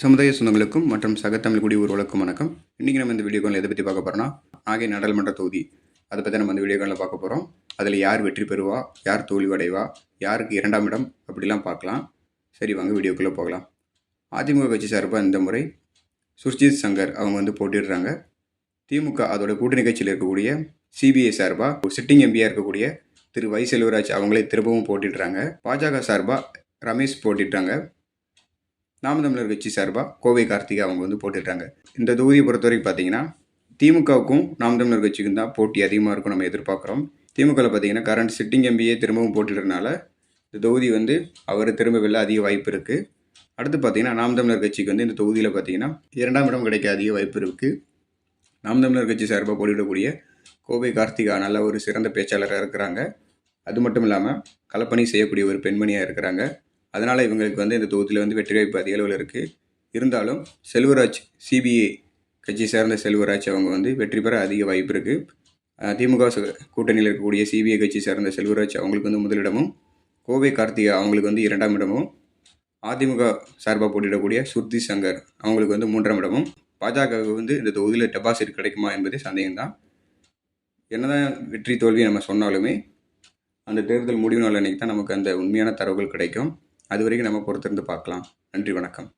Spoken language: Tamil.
சமுதாய சொந்தங்களுக்கும் மற்றும் சகத்தமிழ் குடி உறவுகளுக்கும் வணக்கம். இன்றைக்கி நம்ம இந்த வீடியோக்களில் எதை பற்றி பார்க்க போகிறோம்னா நாகை நாடாளுமன்ற தொகுதி. அதை பற்றி நம்ம இந்த வீடியோக்களில் பார்க்க போகிறோம் அதில் யார் வெற்றி பெறுவா? யார் தோல்வி அடைவா யாருக்கு இரண்டாம் இடம்? அப்படிலாம் பார்க்கலாம். சரி வாங்க வீடியோக்குள்ளே போகலாம். அதிமுக கட்சி சார்பாக இந்த முறை சுர்ஜித் சங்கர் அவங்க வந்து போட்டிடுறாங்க திமுக அதோட கூட்டணி கட்சியில் இருக்கக்கூடிய சிபிஐ சார்பாக சிட்டிங் எம்பியாக இருக்கக்கூடிய திரு. வை செல்வராஜ் அவங்களே திரும்பவும் போட்டிடுறாங்க பாஜக சார்பாக ரமேஷ் போட்டிடுறாங்க நாம் தமிழர் கட்சி சார்பாக கோவை கார்த்திகா அவங்க வந்து போட்டுட்டாங்க இந்த தொகுதியை பொறுத்தவரைக்கும் பார்த்தீங்கன்னா திமுகவுக்கும் நாம் தமிழர் கட்சிக்கும் தான் போட்டி அதிகமாக இருக்கும் நம்ம எதிர்பார்க்குறோம். திமுகவில் பார்த்தீங்கன்னா கரண்ட் சிட்டிங் எம்பியே திரும்பவும் போட்டுடுறதுனால இந்த தொகுதி வந்து அவர் திரும்ப வெல்ல அதிக வாய்ப்பு இருக்குது அடுத்து பார்த்தீங்கன்னா நாம் தமிழர் கட்சிக்கு வந்து இந்த தொகுதியில் பார்த்தீங்கன்னா இரண்டாம் இடம் கிடைக்க அதிக வாய்ப்பு இருக்குது நாம் தமிழர் கட்சி சார்பாக போட்டியிடக்கூடிய கோவை கார்த்திகா நல்ல ஒரு சிறந்த பேச்சாளராக இருக்கிறாங்க. அது மட்டும் இல்லாமல் களப்பணி செய்யக்கூடிய ஒரு பெண்மணியாக இருக்கிறாங்க. அதனால் இவங்களுக்கு வந்து இந்த தொகுதியில் வந்து வெற்றி வாய்ப்பு அதிக அளவில் இருக்குது இருந்தாலும் செல்வராஜ் சிபிஐ கட்சி சேர்ந்த செல்வராஜ் அவங்க வந்து வெற்றி பெற அதிக வாய்ப்பு இருக்குது திமுக கூட்டணியில் இருக்கக்கூடிய சிபிஐ கட்சி சேர்ந்த செல்வராஜ் அவங்களுக்கு வந்து முதலிடமும் கோவை கார்த்திகா அவங்களுக்கு வந்து இரண்டாம் இடமும் அதிமுக சார்பாக போட்டியிடக்கூடிய சுர்தி சங்கர் அவங்களுக்கு வந்து மூன்றாம் இடமும். பாஜகவுக்கு வந்து இந்த தொகுதியில் டெபாசிட் கிடைக்குமா என்பதே சந்தேகம்தான். என்னதான் வெற்றி தோல்வி நம்ம சொன்னாலுமே அந்த தேர்தல் முடிவு நாள் அன்னைக்கு தான் நமக்கு அந்த உண்மையான தரவுகள் கிடைக்கும். அது வரைக்கும் நம்ம பொறுத்திருந்து பார்க்கலாம். நன்றி வணக்கம்.